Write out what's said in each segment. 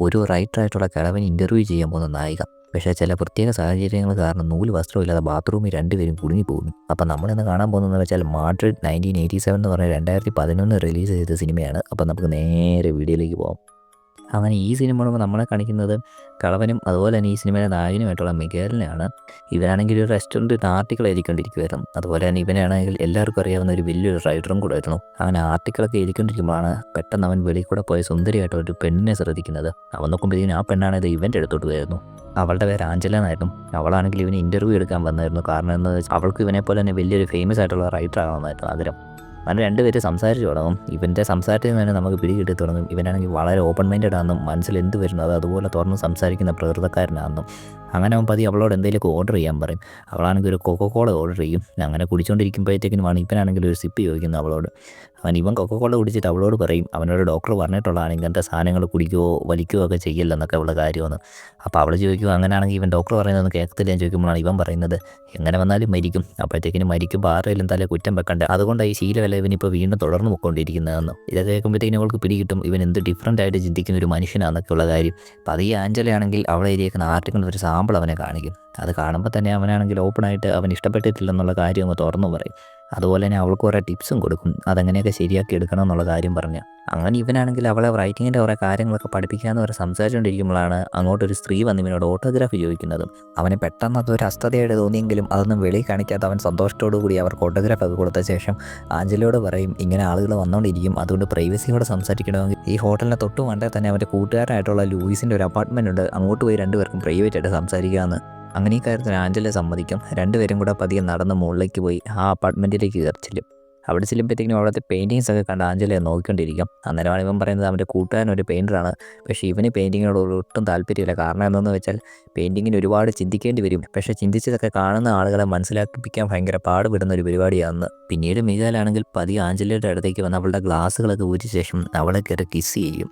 ഒരു റൈറ്റർ ആയിട്ടുള്ള കിളവൻ ഇന്റർവ്യൂ ചെയ്യാൻ പോകുന്ന നായിക. പക്ഷേ ചില പ്രത്യേക സാഹചര്യങ്ങൾ കാരണം നൂൽ വസ്ത്രമില്ലാതെ ബാത്റൂമിൽ രണ്ടുപേരും കുടുങ്ങി അപ്പോൾ അപ്പം നമ്മളിന്ന് കാണാൻ പോകുന്നതെന്ന് വെച്ചാൽ മാഡ്രിഡ് നയന്റീൻ എയ്റ്റി സെവൻ എന്ന് പറഞ്ഞ രണ്ടായിരത്തി പതിനൊന്ന് റിലീസ് ചെയ്ത സിനിമയാണ് അപ്പോൾ നമുക്ക് നേരെ വീഡിയോയിലേക്ക് പോകാം അങ്ങനെ ഈ സിനിമ പറയുമ്പോൾ നമ്മളെ കാണിക്കുന്നത് കളവനും അതുപോലെ തന്നെ ഈ സിനിമയിലെ നായകനുമായിട്ടുള്ള മികേലിനെയാണ്. ഇവനാണെങ്കിൽ ഒരു റെസ്റ്റോറന്റ് ആർട്ടിക്കിൾ എഴുതിക്കൊണ്ടിരിക്കുമായിരുന്നു അതുപോലെ തന്നെ ഇവനാണെങ്കിൽ എല്ലാവർക്കും അറിയാവുന്ന ഒരു വലിയൊരു റൈറ്ററും കൂടെ ആയിരുന്നു അങ്ങനെ ആർട്ടിക്കിളൊക്കെ എഴുതിക്കൊണ്ടിരിക്കുമ്പോഴാണ് പെട്ടെന്ന് അവൻ വെളിയിൽ കൂടെ പോയ സുന്ദരിയായിട്ട് ഒരു പെണ്ണിനെ ശ്രദ്ധിക്കുന്നത്. അവൻ നോക്കുമ്പോഴത്തേക്കും ആ പെണ്ണാണ് ഇത് ഇവന്റെ അടുത്തോട്ട് വരുന്നു അവളുടെ പേര് ആഞ്ചല എന്നായിരുന്നു. അവളാണെങ്കിൽ ഇവന് ഇന്റർവ്യൂ എടുക്കാൻ വന്നായിരുന്നു. കാരണം വെച്ചാൽ അവൾക്ക് ഇവനെ പോലെ തന്നെ വലിയൊരു ഫേമസ് ആയിട്ടുള്ള റൈറ്റർ ആകണമെന്നായിരുന്നു ആഗ്രഹം. അങ്ങനെ രണ്ടുപേര് സംസാരിച്ചു തുടങ്ങും. ഇവന്റെ സംസാരത്തിൽ തന്നെ നമുക്ക് പിടി കിട്ടി തുടങ്ങും. ഇവനാണെങ്കിൽ വളരെ ഓപ്പൺ മൈൻഡഡ് ആണെന്നും മനസ്സിൽ എന്ത് വരുന്നു അത് അതുപോലെ തുറന്ന് സംസാരിക്കുന്ന പ്രകൃതക്കാരനാണെന്നും. അങ്ങനെ അവൻ പതി അവളോട് എന്തെങ്കിലുമൊക്കെ ഓർഡർ ചെയ്യാൻ പറയും. അവളാണെങ്കിൽ ഒരു കൊക്കോ കോള ഓർഡർ ചെയ്യും. അങ്ങനെ കുടിച്ചുകൊണ്ടിരിക്കുമ്പോഴത്തേക്കിനുമാണ് ഇവനാണെങ്കിൽ ഒരു സിപ്പ് ചോദിക്കുന്നത് അവളോട്. അവൻ ഇവൻ കൊക്കക്കോള കുടിച്ചിട്ട് അവളോട് പറയും അവനോട് ഡോക്ടർ പറഞ്ഞിട്ടുള്ളതാണ് ഇങ്ങനത്തെ സാധനങ്ങൾ കുടിക്കുകയോ വലിക്കുകയോ ഒക്കെ ചെയ്യില്ലെന്നൊക്കെ ഉള്ള കാര്യമാണ് അപ്പോൾ അവൾ ചോദിക്കും അങ്ങനെയാണെങ്കിൽ ഇവൻ ഡോക്ടർ പറയുന്നതൊന്നും കേൾക്കത്തില്ല? എന്ന് ചോദിക്കുമ്പോഴാണ് ഇവൻ പറയുന്നത് എങ്ങനെ വന്നാലും മരിക്കും. അപ്പോഴത്തേക്കിനും മരിക്കുമ്പോൾ ആരെങ്കിലും തല കുറ്റം വെക്കണ്ട. അതുകൊണ്ട് ഈ ശീലമല്ല ഇവനിപ്പോൾ വീണ്ടും തുടർന്ന് പോയിക്കൊണ്ടിരിക്കുന്നതെന്ന്. ഇതൊക്കെ കേൾക്കുമ്പോഴത്തേക്കിനും അവൾക്ക് പിടികിട്ടും ഇവൻ എന്ത് ഡിഫറന്റ് ആയിട്ട് ചിന്തിക്കുന്ന ഒരു മനുഷ്യനാണെന്നൊക്കെ ഉള്ള കാര്യം. അപ്പോൾ അത് ഈ ആഞ്ചലയാണെങ്കിൽ അവളെ എഴുതിയേക്കുന്ന ആർട്ടിക്കിൾ ഒരു സാമ്പിൾ അവനെ കാണിക്കും. അത് കാണുമ്പോൾ തന്നെ അവനാണെങ്കിൽ ഓപ്പണായിട്ട് അവൻ ഇഷ്ടപ്പെട്ടിട്ടില്ലെന്നുള്ള കാര്യം അങ്ങ് തുറന്നു പറയും. അതുപോലെ തന്നെ അവൾക്ക് കുറേ ടിപ്സും കൊടുക്കും. അതെങ്ങനെയൊക്കെ ശരിയാക്കി എടുക്കണം എന്നുള്ള കാര്യം പറഞ്ഞു. അങ്ങനെ ഇവനാണെങ്കിൽ അവളെ റൈറ്റിങ്ങിന്റെ കുറേ കാര്യങ്ങളൊക്കെ പഠിപ്പിക്കാമെന്ന് അവർ സംസാരിച്ചുകൊണ്ടിരിക്കുമ്പോഴാണ് അങ്ങോട്ടൊരു സ്ത്രീ വന്ന് ഇവനോട് ഓട്ടോഗ്രാഫി ചോദിക്കുന്നതും. അവന് പെട്ടെന്ന് അതൊരു അസ്തതയായിട്ട് തോന്നിയെങ്കിലും അതൊന്നും വെളിയിൽ കാണിക്കാതെ അവൻ സന്തോഷത്തോടു കൂടി അവർക്ക് ഓട്ടോഗ്രാഫ് ഒക്കെ കൊടുത്ത ശേഷം ആഞ്ചലിയോട് പറയും ഇങ്ങനെ ആളുകൾ വന്നുകൊണ്ടിരിക്കും അതുകൊണ്ട് പ്രൈവസിയോടെ സംസാരിക്കണമെങ്കിൽ ഈ ഹോട്ടലിനെ തൊട്ട് വേണ്ടേ തന്നെ അവന്റെ കൂട്ടുകാരായിട്ടുള്ള ലൂയിസിന്റെ ഒരു അപ്പാർട്ട്മെന്റ് ഉണ്ട്. അങ്ങോട്ട് പോയി രണ്ടുപേർക്കും പ്രൈവറ്റായിട്ട് സംസാരിക്കാമെന്ന് അങ്ങനെ ഈ കാര്യത്തിൽ ആഞ്ചല സമ്മതിക്കും. രണ്ടുപേരും കൂടെ പതിയെ നടന്ന് മുകളിലേക്ക് പോയി ആ അപ്പാർട്ട്മെന്റിലേക്ക് കയറി അവിടെ ചെല്ലുമ്പോഴത്തേക്കും അവിടുത്തെ പെയിന്റിങ്സ് ഒക്കെ കണ്ട് ആഞ്ചലയെ നോക്കിക്കൊണ്ടിരിക്കും. അന്നേരമാണ് ഇവൻ പറയുന്നത് അവന്റെ കൂട്ടുകാരൻ ഒരു പെയിന്ററാണ് പക്ഷേ ഇവന് പെയിന്റിങ്ങിനോട് ഒട്ടും താല്പര്യമില്ല. കാരണം എന്തെന്ന് വെച്ചാൽ പെയിന്റിങ്ങിന് ഒരുപാട് ചിന്തിക്കേണ്ടി വരും. പക്ഷേ ചിന്തിച്ചതൊക്കെ കാണുന്ന ആളുകളെ മനസ്സിലാക്കിപ്പിക്കാൻ ഭയങ്കര പാടുപെടുന്ന ഒരു പരിപാടിയാണ് പിന്നീട് മികാലാണെങ്കിൽ പതിയെ ആഞ്ചലയുടെ അടുത്തേക്ക് വന്ന് അവളുടെ ഗ്ലാസ്സുകളൊക്കെ ഊരിച്ച ശേഷം അവളെ കയറി കിസ് ചെയ്യും.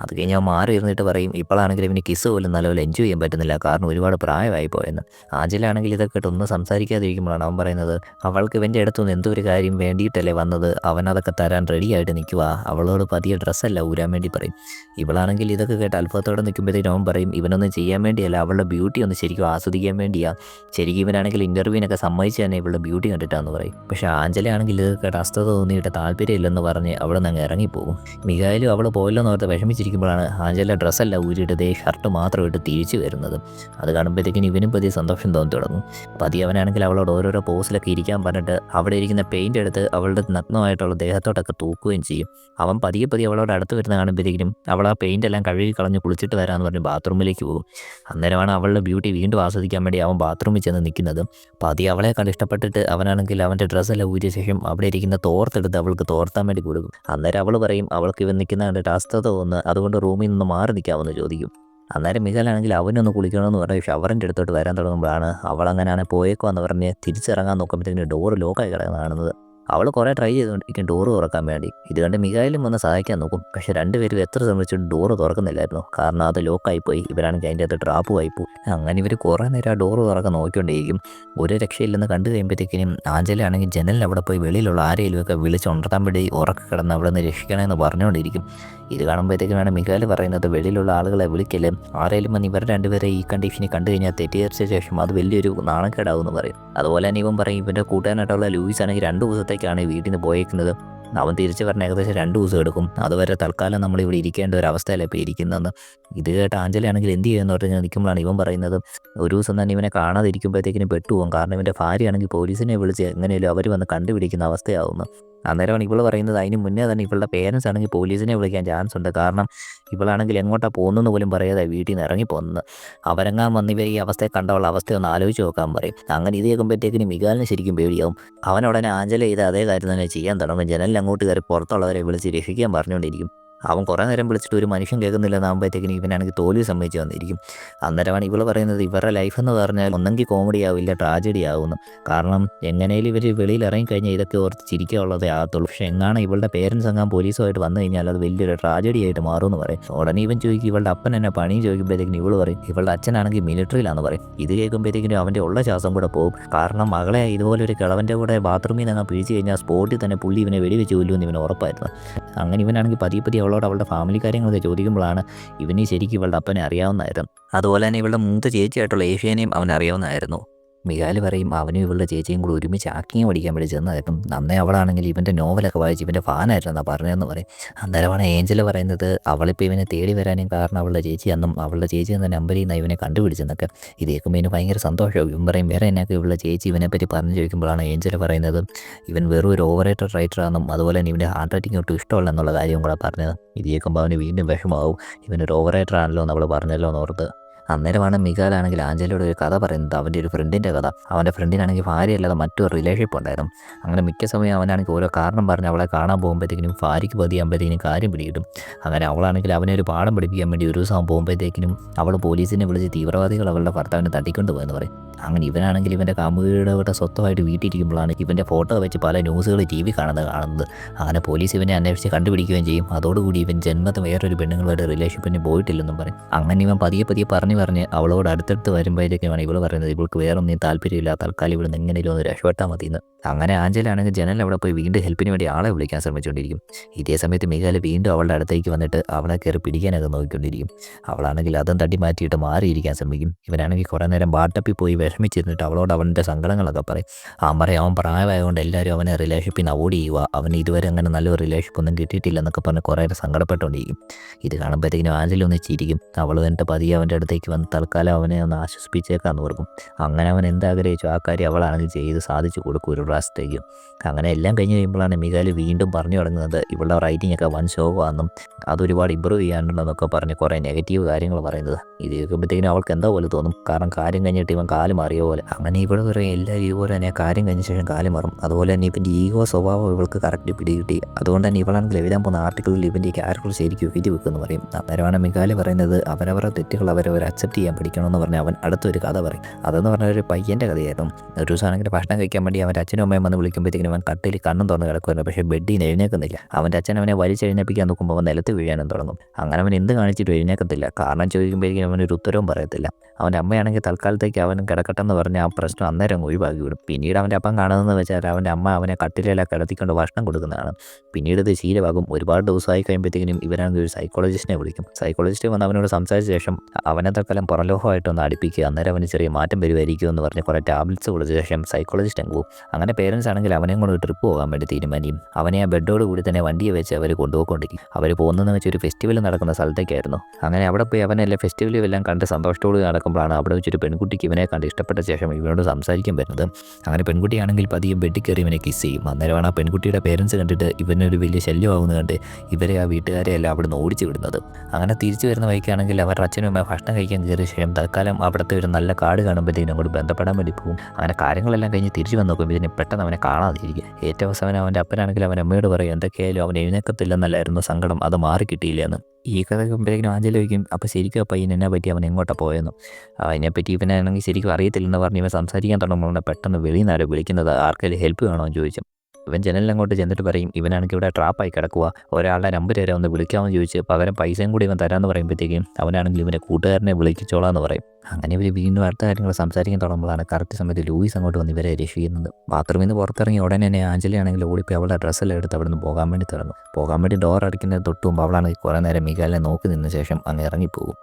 അത് കഴിഞ്ഞ് അവൻ മാറി ഇരുന്നിട്ട് പറയും ഇപ്പോഴാണെങ്കിൽ ഇവന് കിസ് പോലും നല്ലപോലെ എൻജോയ് ചെയ്യാൻ പറ്റുന്നില്ല. കാരണം ഒരുപാട് പ്രായമായി പോയെന്ന്. ആഞ്ചലാണെങ്കിൽ ഇതൊക്കെ ഒന്നും സംസാരിക്കാതിരിക്കുമ്പോഴാണ് അവൻ പറയുന്നത് അവൾക്ക് ഇവന്റെ അടുത്തുനിന്ന് എന്തോ ഒരു കാര്യം വേണ്ടിയിട്ടല്ലേ വന്നത്? അവൻ അതൊക്കെ തരാൻ റെഡിയായിട്ട് നിൽക്കുക അവളോട് പതിയെ ഡ്രസ്സല്ല ഊരാൻ വേണ്ടി പറയും. ഇവളാണെങ്കിൽ ഇതൊക്കെ കേട്ട് അത്ഭുതത്തോടെ നിൽക്കുമ്പോഴത്തേക്കും അവൻ പറയും ഇവനൊന്നും ചെയ്യാൻ വേണ്ടിയല്ല അവളുടെ ബ്യൂട്ടി ഒന്ന് ശരിക്കും ആസ്വദിക്കാൻ വേണ്ടിയാണ് ശരിക്കും ഇവനാണെങ്കിൽ ഇന്റർവ്യൂവിനൊക്കെ സമ്മതിച്ച് തന്നെ ഇവളുടെ ബ്യൂട്ടി കണ്ടിട്ടാന്ന് പറയും. പക്ഷേ ആഞ്ചലയാണെങ്കിൽ ഇതൊക്കെ കേട്ട് അസ്തത തോന്നിയിട്ട് താല്പര്യമില്ലെന്ന് പറഞ്ഞ് അവിടെ നിന്ന് ഇറങ്ങിപ്പോകും. മികായാലും അവൾ പോയല്ലോന്ന് ഓർത്ത് വിഷമിച്ചിരിക്കുമ്പോഴാണ് ആഞ്ചല ഡ്രസ്സല്ല ഊരിയിട്ട് ദേ ഷർട്ട് മാത്രം ഇട്ട് തിരിച്ചു വരുന്നത്. അത് കാണുമ്പോഴത്തേക്കിനും ഇവനും പതിയെ സന്തോഷം തോന്നി തുടങ്ങും. പതി അവനാണെങ്കിൽ അവളോട് ഓരോരോ പോസിലൊക്കെ ഇരിക്കാൻ പറഞ്ഞിട്ട് അവിടെ ഇരിക്കുന്ന പെയിന്റ് എടുത്ത് അവളുടെ നഗ്നമായിട്ടുള്ള ദേഹത്തോട്ടൊക്കെ തൂക്കുകയും ചെയ്യും. അവൻ പതിയെ പതിയെ അവളോട് അടുത്ത് വരുന്ന കാണുമ്പോഴത്തേക്കും അവൾ ആ പെയിന്റ് എല്ലാം കഴുകി കളഞ്ഞ് കുളിച്ചിട്ട് വരാമെന്ന് പറഞ്ഞ് ബാത്റൂമിലേക്ക് പോകും. അന്നേരമാണ് അവളുടെ ബ്യൂട്ടി വീണ്ടും ആസ്വദിക്കാൻ വേണ്ടി അവൻ ബാത്റൂമിൽ ചെന്ന് നിൽക്കുന്നത്. പതി അവളെ കണ്ട് ഇഷ്ടപ്പെട്ടിട്ട് അവനാണെങ്കിൽ അവന്റെ ഡ്രസ്സെല്ലാം ഊരിയ ശേഷം അവിടെ ഇരിക്കുന്ന തോർത്തെടുത്ത് അവൾക്ക് തോർത്താൻ വേണ്ടി കൊടുക്കും. അന്നേരം അവൾ പറയും അവൾക്ക് ഇവൻ നിൽക്കുന്ന കണ്ടിട്ട് അസ്വസ്ഥത തോന്നുന്നു. അതുകൊണ്ട് റൂമിൽ നിന്ന് മാറി നിൽക്കാമെന്ന് ചോദിക്കും. അന്നേരം മികലാണെങ്കിൽ അവനൊന്ന് കുളിക്കണമെന്ന് പറഞ്ഞ് ഷവറിന്റെ അടുത്തോട്ട് വരാൻ തുടങ്ങുമ്പോഴാണ് അവൾ അങ്ങനെയാണ് എന്ന് പറഞ്ഞ് തിരിച്ചിറങ്ങാൻ നോക്കുമ്പോഴത്തേക്കും ഡോറ് ലോക്കായി കിടക്കുന്നത് കാണുന്നത്. അവൾ കുറേ ട്രൈ ചെയ്തുകൊണ്ടിരിക്കും ഡോറ് തുറക്കാൻ വേണ്ടി. ഇത് കണ്ട് മികായാലും വന്ന് സഹായിക്കാൻ നോക്കും. പക്ഷെ രണ്ടുപേരും എത്ര ശ്രമിച്ചിട്ടും ഡോറ് തുറക്കുന്നില്ലായിരുന്നു. കാരണം അത് ലോക്കായി പോയി. ഇവരാണെങ്കിൽ അതിന്റെ അകത്ത് ഡ്രാപ്പ് പോയി അങ്ങനെ ഇവർ കുറേ നേരം ആ ഡോറ് തുറക്കാൻ നോക്കിക്കൊണ്ടേയിരിക്കും ഒരു രക്ഷയില്ലെന്ന് കണ്ടു കഴിയുമ്പോഴത്തേക്കിനും ആഞ്ചലാണെങ്കിൽ ജനലിൽ അവിടെ പോയി വെളിയിലുള്ള ആരെയും ഒക്കെ വിളിച്ച് ഉണർത്താൻ വേണ്ടി ഉറക്കം കിടന്ന് അവിടെ നിന്ന് രക്ഷിക്കണമെന്ന് പറഞ്ഞുകൊണ്ടിരിക്കും. ഇത് കാണുമ്പോഴത്തേക്കിനാണ് മികാൽ പറയുന്നത് വെളിയിലുള്ള ആളുകളെ വിളിക്കൽ ആരേലും വന്ന് ഇവർ രണ്ടുപേരെ ഈ കണ്ടീഷനിൽ കണ്ടു കഴിഞ്ഞാൽ തെറ്റിദ്ധരിച്ച ശേഷം അത് വലിയൊരു നാണക്കേടാവുമെന്ന് പറയും. അതുപോലെ തന്നെ ഇവൻ പറയും ഇവന്റെ കൂട്ടുകാരനായിട്ടുള്ള ലൂയിസ് ആണെങ്കിൽ രണ്ട് ദിവസത്തേക്കാണ് വീട്ടിൽ നിന്ന് പോയേക്കുന്നത്. അവൻ തിരിച്ചു പറഞ്ഞ ഏകദേശം രണ്ട് ദിവസം എടുക്കും. അതുവരെ തൽക്കാലം നമ്മൾ ഇവിടെ ഇരിക്കേണ്ട ഒരു അവസ്ഥയിലാണ് ഇപ്പോൾ ഇരിക്കുന്നതെന്ന്. ഇത് കേട്ട് ആഞ്ചലയാണെങ്കിൽ എന്ത് ചെയ്യുമെന്ന് പറഞ്ഞാൽ നിൽക്കുമ്പോഴാണ് ഇവൻ പറയുന്നത് ഒരു ദിവസം തന്നെ ഇവനെ കാണാതിരിക്കുമ്പോഴത്തേക്കിനും പെട്ടുപോകും. കാരണം ഇവന്റെ ഭാര്യയാണെങ്കിൽ പോലീസിനെ വിളിച്ച് എങ്ങനെയല്ലോ അവർ വന്ന് കണ്ടുപിടിക്കുന്ന അവസ്ഥയാവുന്നു അന്നേരമാണ് ഇവൾ പറയുന്നത് അതിന് മുന്നേ തന്നെ ഇവളുടെ പേരൻസ് ആണെങ്കിൽ പോലീസിനെ വിളിക്കാൻ ചാൻസ് ഉണ്ട്. കാരണം ഇവളാണെങ്കിൽ എങ്ങോട്ടാണ് പോകുന്നതെന്ന് പോലും പറയാതെ വീട്ടിൽ നിന്ന് ഇറങ്ങി പോകുന്നത് അവരെങ്ങാൻ വന്ന് ഇവർ ഈ അവസ്ഥയെ കണ്ടവളുടെ അവസ്ഥ ഒന്ന് ആലോചിച്ച് നോക്കാൻ പറയും. അങ്ങനെ ഇത് കേൾക്കുമ്പോഴത്തേക്കിന് മികാലിന് ശരിക്കും പേടിയാവും. അവൻ ഉടനെ ആഞ്ചല ചെയ്ത് അതേ കാര്യം തന്നെ ചെയ്യാൻ തുടങ്ങും. ജനലിൽ അങ്ങോട്ട് കയറി പുറത്തുള്ളവരെ വിളിച്ച് രക്ഷിക്കാൻ പറഞ്ഞുകൊണ്ടിരിക്കും. അവൻ കുറേ നേരം വിളിച്ചിട്ട് ഒരു മനുഷ്യൻ കേൾക്കുന്നില്ലെന്നാകുമ്പോഴത്തേക്കിന് ഇവനാണെങ്കിൽ തോൽവി സമ്മതിച്ച് വന്നിരിക്കും. അന്നേരമാണ് ഇവൾ പറയുന്നത് ഇവരുടെ ലൈഫ് എന്ന് പറഞ്ഞാൽ ഒന്നെങ്കിൽ കോമഡി ആവില്ല ട്രാജഡി ആവുന്നു കാരണം എങ്ങനെയും ഇവർ വെളിയിൽ ഇറങ്ങിക്കഴിഞ്ഞാൽ ഇതൊക്കെ ഓർത്ത് ചിരിക്കാനുള്ളതേ ആകത്തുള്ളൂ. പക്ഷേ എങ്ങാണ് ഇവളുടെ പേരൻസ് അങ്ങാൻ പോലീസുമായിട്ട് വന്നു കഴിഞ്ഞാൽ അത് വലിയൊരു ട്രാജഡി ആയിട്ട് മാറുമെന്ന് പറയും. ഉടനെ ഇവൻ ചോദിക്കും ഇവളുടെ അപ്പൻ എന്നെ പണി ചോദിക്കുമ്പോഴത്തേക്കിനും ഇവൾ പറയും ഇവളുടെ അച്ഛനാണെങ്കിൽ മിലിറ്ററിയിലാണെന്ന് പറയും. ഇത് കേൾക്കുമ്പോഴത്തേക്കിനും അവന്റെ ഉള്ള ശ്വാസം കൂടെ പോകും. കാരണം മകളെ ഇതുപോലെ ഒരു കിളവന്റെ കൂടെ ബാത്റൂമിൽ നിന്ന് പിഴിച്ചു കഴിഞ്ഞാൽ സ്പോട്ടിൽ തന്നെ പുള്ളി ഇവനെ വെടിവെച്ച് കൊല്ലുമെന്ന് ഇവന് ഉറപ്പായിരുന്നു. അങ്ങനെ ഇവനാണെങ്കിൽ പതിയെ പതിയെ അവളോട് അവളുടെ ഫാമിലി കാര്യങ്ങളൊക്കെ ചോദിക്കുമ്പോഴാണ് ഇവനെ ശരിക്കും ഇവളുടെ അപ്പനെ അറിയാവുന്നതായിരുന്നു. അതുപോലെ തന്നെ ഇവളുടെ മൂത്ത ചേച്ചിയായിട്ടുള്ള ഏഷ്യനെയും അവൻ അറിയാവുന്നതായിരുന്നു. മികാൽ പറയും അവനും ഇവളുടെ ചേച്ചിയും കൂടെ ഒരുമിച്ച് ആക്കിങ് പഠിക്കാൻ വേണ്ടി ചെന്നതായിരുന്നു നന്നേ അവളാണെങ്കിൽ ഇവന്റെ നോവലൊക്കെ വായിച്ച് ഇവന്റെ ഫാനായിരുന്നു പറഞ്ഞതെന്ന് പറയും. അന്നേരമാണ് ഏഞ്ചൽ പറയുന്നത് അവളിപ്പോൾ ഇവനെ തേടി വരാനും കാരണം അവളുടെ ചേച്ചി അന്നും അവളുടെ ചേച്ചി എന്ന നമ്പറിൽ നിന്ന് ഇവനെ കണ്ടുപിടിച്ചെന്നൊക്കെ. ഇത് കേൾക്കുമ്പോൾ ഇവന് ഭയങ്കര സന്തോഷമാവും. ഇവൻ പറയും വേറെ എന്നൊക്കെ ഇവളുടെ ചേച്ചി ഇവനെപ്പറ്റി പറഞ്ഞു ചോദിക്കുമ്പോഴാണ് ഏഞ്ചൽ പറയുന്നത് ഇവൻ വെറും ഒരു ഓവറേറ്റർ റൈറ്ററാണെന്നും അതുപോലെ തന്നെ ഇവന്റെ ഹാൻഡ് റൈറ്റിംഗ് ഒട്ടും ഇഷ്ടമല്ല എന്നുള്ള കാര്യം കൂടെ പറഞ്ഞത്. ഇത് കേൾക്കുമ്പോൾ അവന് വീണ്ടും വിഷമാവും ഇവനൊരു ഓവറേറ്റർ ആണല്ലോ എന്ന് അവൾ പറഞ്ഞല്ലോ എന്ന് ഓർത്ത് അന്നേരമാണ് മികാലാണെങ്കിൽ ആഞ്ചലോട് ഒരു കഥ പറയുന്നത് അവന്റെ ഒരു ഫ്രണ്ടിന്റെ കഥ. അവന്റെ ഫ്രണ്ടിനാണെങ്കിൽ ഭാര്യയല്ലാതെ മറ്റൊരു റിലേഷൻഷിപ്പ് ഉണ്ടായിരുന്നു. അങ്ങനെ മിക്ക സമയം അവനാണെങ്കിൽ ഓരോ കാരണം പറഞ്ഞ് അവളെ കാണാൻ പോകുമ്പോഴത്തേക്കിനും ഭാര്യയ്ക്ക് പതിയാകുമ്പോഴത്തേക്കിനും കാര്യം പിടികിട്ടും. അങ്ങനെ അവളാണെങ്കിൽ അവനെ ഒരു പാഠം പഠിപ്പിക്കാൻ വേണ്ടി ഒരു ദിവസം പോകുമ്പോഴത്തേക്കിനും അവൾ പോലീസിനെ വിളിച്ച് തീവ്രവാദികൾ അവളുടെ ഭർത്താവിനെ തട്ടിക്കൊണ്ട് പോയെന്ന് പറയും. അങ്ങനെ ഇവനാണെങ്കിൽ ഇവന്റെ കാമുകിയുടെ ഇവിടെ സ്വത്തമായിട്ട് വീട്ടിലിരിക്കുമ്പോഴാണ് ഇവന്റെ ഫോട്ടോ വെച്ച് പല ന്യൂസുകൾ ടി വി കാണുന്നത് കാണുന്നത്. അങ്ങനെ പോലീസ് ഇവനെ അന്വേഷിച്ച് കണ്ടുപിടിക്കുകയും ചെയ്യും. അതോടുകൂടി ഇവൻ ജന്മത്തെ വേറൊരു പെണ്ണുങ്ങളുടെ റിലേഷൻഷിപ്പിന് പോയിട്ടില്ലെന്നും പറയും. അങ്ങനെ ഇവൻ പതിയെ പതിയെ പറഞ്ഞു പറഞ്ഞ് അവളോട് അടുത്തടുത്ത് വരുമ്പോഴേക്കുമാണ് ഇവൾ പറയുന്നത് ഇവൾക്ക് വേറൊന്നും താല്പര്യമില്ല തൽക്കാലം ഇവിടെ നിന്ന് എങ്ങനെയും ഒന്ന് രക്ഷപ്പെട്ടാൽ മതി എന്ന് അങ്ങനെ ആഞ്ചലാണെങ്കിൽ ജനൽ അവിടെ പോയി വീണ്ടും ഹെൽപ്പിന് വേണ്ടി ആളെ വിളിക്കാൻ ശ്രമിച്ചുകൊണ്ടിരിക്കും. ഇതേ സമയത്ത് മികാൽ വീണ്ടും അവളുടെ അടുത്തേക്ക് വന്നിട്ട് അവളെ കയറി പിടിക്കാനൊക്കെ നോക്കിക്കൊണ്ടിരിക്കും. അവളാണെങ്കിൽ അതും തട്ടി മാറ്റിയിട്ട് മാറിയിരിക്കാൻ ശ്രമിക്കും. ഇവനാണെങ്കിൽ കുറേ നേരം ബാട്ടപ്പിൽ പോയി വിഷമിച്ചിരുന്നിട്ട് അവളോട് അവന്റെ സങ്കടങ്ങളൊക്കെ പറയും. അവൻ പറയും അവൻ പ്രായമായതുകൊണ്ട് എല്ലാവരും അവനെ റിലേഷൻഷിപ്പിൽ നിന്ന് അവോയ്ഡ് ചെയ്യുക. അവന് ഇതുവരെ അങ്ങനെ നല്ലൊരു റിലേഷൻഷിപ്പ് ഒന്നും കിട്ടിയിട്ടില്ല എന്നൊക്കെ പറഞ്ഞ് കുറേ സങ്കടപ്പെട്ടുകൊണ്ടിരിക്കും. ഇത് കാണുമ്പോഴത്തേക്കിനും ആഞ്ചലൊന്ന് ചിരിക്കും. അവൾ എന്നിട്ട് പതിയെ അവന്റെ അടുത്തേക്ക് വന്ന് തൽക്കാലം അവനെ ഒന്ന് ആശ്വസിപ്പിച്ചേക്കാന്ന് ഓർക്കും. അങ്ങനെ അവൻ എന്താഗ്രഹിച്ചു ആ കാര്യം അവളാണെങ്കിൽ ചെയ്ത് സാധിച്ചു കൊടുക്കും ഒരു പ്രാവശ്യത്തേക്കും. അങ്ങനെ എല്ലാം കഴിഞ്ഞ് കഴിയുമ്പോഴാണ് മികാൽ വീണ്ടും പറഞ്ഞു തുടങ്ങുന്നത്. ഇവളുടെ റൈറ്റിംഗ് ഒക്കെ വൻ ശോകമാണെന്നും അതൊരുപാട് ഇമ്പ്രൂവ് ചെയ്യാനുണ്ടെന്നൊക്കെ പറഞ്ഞ് കുറേ നെഗറ്റീവ് കാര്യങ്ങൾ പറയുന്നത്. ഇത് കേൾക്കുമ്പോഴത്തേക്കിനും അവൾക്ക് എന്താ പോലെ തോന്നും. കാരണം കാര്യം കഴിഞ്ഞിട്ട് ഇവൻ കാൽ മാറിയ പോലെ അങ്ങനെ ഇവിടെ പറയും എല്ലാവരും ഇതുപോലെ തന്നെ കാര്യം കഴിഞ്ഞ ശേഷം കാലം മാറും. അതുപോലെ തന്നെ ഇവന്റെ ഈഗോ സ്വഭാവം ഇവൾക്ക് കറക്റ്റ് പിടികിട്ടി. അതുകൊണ്ട് തന്നെ ഇവളാണെങ്കിൽ എഴുതാൻ പോകുന്ന ആർട്ടിക്കിളിൽ ഇവന്റെ ക്യാരക്ടർ ശരിക്കും എഴുതി വെക്കുമെന്ന് പറയും. അന്നേരമാണ് മികാൽ പറയുന്നത് അവരവരുടെ തെറ്റുകൾ അവരവർ അക്സെപ്റ്റ് ചെയ്യാൻ പഠിക്കണമെന്ന് പറഞ്ഞ് അവൻ അടുത്തൊരു കഥ പറയും. അതെന്ന് പറഞ്ഞ ഒരു പയ്യന്റെ കഥയായിരുന്നു. ഒരു ദിവസം ആണെങ്കിൽ ഭക്ഷണം കഴിക്കാൻ വേണ്ടി അവന്റെ അച്ഛനും അമ്മയും വന്ന് വിളിക്കുമ്പോഴത്തേക്കും അവൻ കട്ടിൽ കണ്ണും തുറന്ന് കിടക്കുമായിരുന്നു പക്ഷേ ബെഡിൽ നിന്ന് എഴുന്നേക്കുന്നില്ല അവന്റെ അച്ഛൻ അവനെ വലിച്ചെഴുന്നേപ്പിക്കാൻ നോക്കുമ്പോൾ അവൻ നിലത്ത് വീഴാനും തുടങ്ങും. അങ്ങനെ അവൻ എന്ത് കാണിച്ചിട്ട് എഴുന്നേക്കത്തില്ല കാരണം ചോദിക്കുമ്പോഴേക്കും അവനൊരു ഉത്തരവും പറയത്തില്ല. അവന്റെ അമ്മയാണെങ്കിൽ തൽക്കാലത്തേക്ക് അവൻ കിടക്കട്ടെന്ന് പറഞ്ഞ് ആ പ്രശ്നം അന്നേരം ഒഴിവാക്കി വിടും പിന്നീട് അവന്റെ അപ്പം കാണുന്നതെന്ന് വെച്ചാൽ അവന്റെ അമ്മ അവനെ കട്ടിലെല്ലാം കിടത്തിക്കൊണ്ട് ഭക്ഷണം കൊടുക്കുന്നതാണ്. പിന്നീട് ഇത് ശീലമാകും. ഒരുപാട് ദിവസമായി കഴിയുമ്പോഴത്തേക്കിനും ഇവരാണെങ്കിൽ ഒരു സൈക്കോളജിസ്റ്റിനെ വിളിക്കും. സൈക്കോളജിസ്റ്റ് വന്ന് അവനോട് സംസാരിച്ച ശേഷം അവനെ തൽക്കാലം പുറലോഹമായിട്ടൊന്ന് അടുപ്പിക്കുക. അന്നേരം അവന് ചെറിയ മാറ്റം വരുമായിരിക്കും എന്ന് പറഞ്ഞ് കുറേ ടാബ്ലറ്റ്സ് കൊടുത്ത ശേഷം സൈക്കോളജിസ്റ്റ് അങ്ങ് പോകും അങ്ങനെ പേരൻസ് ആണെങ്കിൽ അവനെയും കൊണ്ട് ട്രിപ്പ് പോകാൻ വേണ്ടി തീരുമാനിക്കും. അവനെ ആ ബെഡോട് കൂടി തന്നെ വണ്ടിയെ വെച്ച് അവർ കൊണ്ടുപോയിക്കൊണ്ടിരിക്കും. അവർ പോകുന്നതെന്ന് വെച്ച് ഒരു ഫെസ്റ്റിവൽ നടക്കുന്ന സ്ഥലത്തേക്കായിരുന്നു. അങ്ങനെ അവിടെ പോയി അവനെല്ലാം ഫെസ്റ്റിവലും എല്ലാം കണ്ട് സന്തോഷത്തോട് നടക്കുമ്പോഴാണ് അവിടെ വെച്ചൊരു പെൺകുട്ടിക്ക് ഇവനെ കണ്ട് ഇഷ്ടപ്പെട്ട ശേഷം ഇവനോട് സംസാരിക്കാൻ വരുന്നത് അങ്ങനെ പെൺകുട്ടിയാണെങ്കിൽ പതിയെ ബെഡിൽ കയറി ഇവനെ കിസ് ചെയ്യും. അന്നേരമാണ് ആ പെൺകുട്ടിയുടെ പേരൻസ് കണ്ടിട്ട് ഇവനൊരു വലിയ ശല്യമാകുന്നത് കണ്ട് ഇവരെ ആ വീട്ടുകാരെ എല്ലാം അവിടെ നിന്ന് ഓടിച്ചു വിടുന്നത്. അങ്ങനെ തിരിച്ചു വരുന്ന വഴിക്കാണെങ്കിൽ അവരുടെ അച്ഛനും അമ്മ ഭക്ഷണം കഴിക്കാൻ കയറിയ ശേഷം തൽക്കാലം അവിടുത്തെ ഒരു നല്ല കാട് കാണുമ്പോഴത്തേക്കും അങ്ങോട്ട് ബന്ധപ്പെടാൻ വേണ്ടി പോകും. അങ്ങനെ കാര്യങ്ങളെല്ലാം കഴിഞ്ഞ് തിരിച്ചു വന്ന് ഇതിനെ പെട്ടെന്ന് അവനെ കാണാതിരിക്കും ഏറ്റവും അവസാനം അവന്റെ അപ്പനാണെങ്കിൽ അവൻ അമ്മയോട് പറയും എന്തൊക്കെയായാലും അവൻ എഴുന്നേക്കത്തില്ലെന്നല്ലായിരുന്നു സങ്കടം. അത് മാറി കിട്ടിയില്ല എന്ന്. ഈ കഥ കേൾക്കുമ്പോഴേക്കും വയ്ക്കും അപ്പോൾ ശരിക്കും ആ പയ്യൻ എന്നെ പറ്റി? അവൻ എങ്ങോട്ടാണ് പോയെന്നു? അതിനെപ്പറ്റി ഇവനാണെങ്കിൽ ശരിക്കും അറിയത്തില്ലെന്ന് പറഞ്ഞ് ഇവൻ സംസാരിക്കാൻ തുടങ്ങുമ്പോൾ പെട്ടെന്ന് വെളിയിൽ നിന്നാരോ വിളിക്കുന്നത് ആർക്കെങ്കിലും ഹെൽപ്പ് വേണോ? എന്ന് ചോദിച്ചു. ഇവൻ ജനലിനങ്ങോട്ട് ചെന്നിട്ട് പറയും ഇവനാണെങ്കിൽ ഇവിടെ ട്രാപ്പായി കിടക്കുക ഒരാളുടെ നമ്പർ തരാം ഒന്ന് വിളിക്കാമെന്ന് ചോദിച്ച് പകരം പൈസയും കൂടി ഇവൻ തരാമെന്ന് പറയുമ്പോഴത്തേക്കും അവനാണെങ്കിൽ ഇവന്റെ കൂട്ടുകാരനെ വിളിക്കിച്ചോളാന്ന് പറയും. അങ്ങനെ ഇവർ വീണ്ടും അടുത്ത കാര്യങ്ങൾ സംസാരിക്കാൻ തുടങ്ങുമ്പോഴാണ് കറക്റ്റ് സമയത്ത് ലൂയിസ് അങ്ങോട്ട് വന്ന് ഇവരെ രക്ഷിക്കുന്നത് ബാത്റൂമിൽ നിന്ന് പുറത്തിറങ്ങി ഉടനെ തന്നെ ആണെങ്കിൽ ഓടിപ്പോയി അവളുടെ ഡ്രസ്സെല്ലാം എടുത്ത് അവിടെ നിന്ന് പോകാൻ വേണ്ടി തുടങ്ങും പോകാൻ വേണ്ടി ഡോർ അടിക്കുന്നത് തൊട്ട് മുമ്പ് അവളാണ് കുറേ നേരം മികാലിനെ നോക്കി നിന്ന ശേഷം അങ്ങ് ഇറങ്ങിപ്പോകും.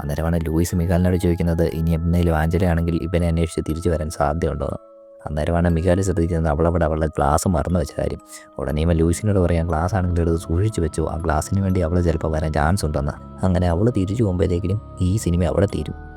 അന്നേരമാണ് ലൂയിസ് മികാലിനോട് ചോദിക്കുന്നത് ഇനി എന്തെങ്കിലും ആണെങ്കിൽ ഇവനെ അന്വേഷിച്ച് തിരിച്ചു വരാൻ സാധ്യതയുണ്ടോ. അന്നേരമാണ് മികാലി ശ്രദ്ധിക്കുന്നത് അവളവിടെ അവളുടെ ഗ്ലാസ് മറന്നു വെച്ച കാര്യം. ഉടനെ ലൂസിനോട് പറയാം ഗ്ലാസ് ആണെങ്കിൽ എടുത്ത് സൂക്ഷിച്ച് വെച്ചു. ആ ഗ്ലാസ്സിന് വേണ്ടി അവൾ ചിലപ്പോൾ വരാൻ ചാൻസ് ഉണ്ടെന്ന്. അങ്ങനെ അവൾ തിരിച്ചു പോകുമ്പോഴത്തേക്കിനും ഈ സിനിമ അവിടെ തീരും.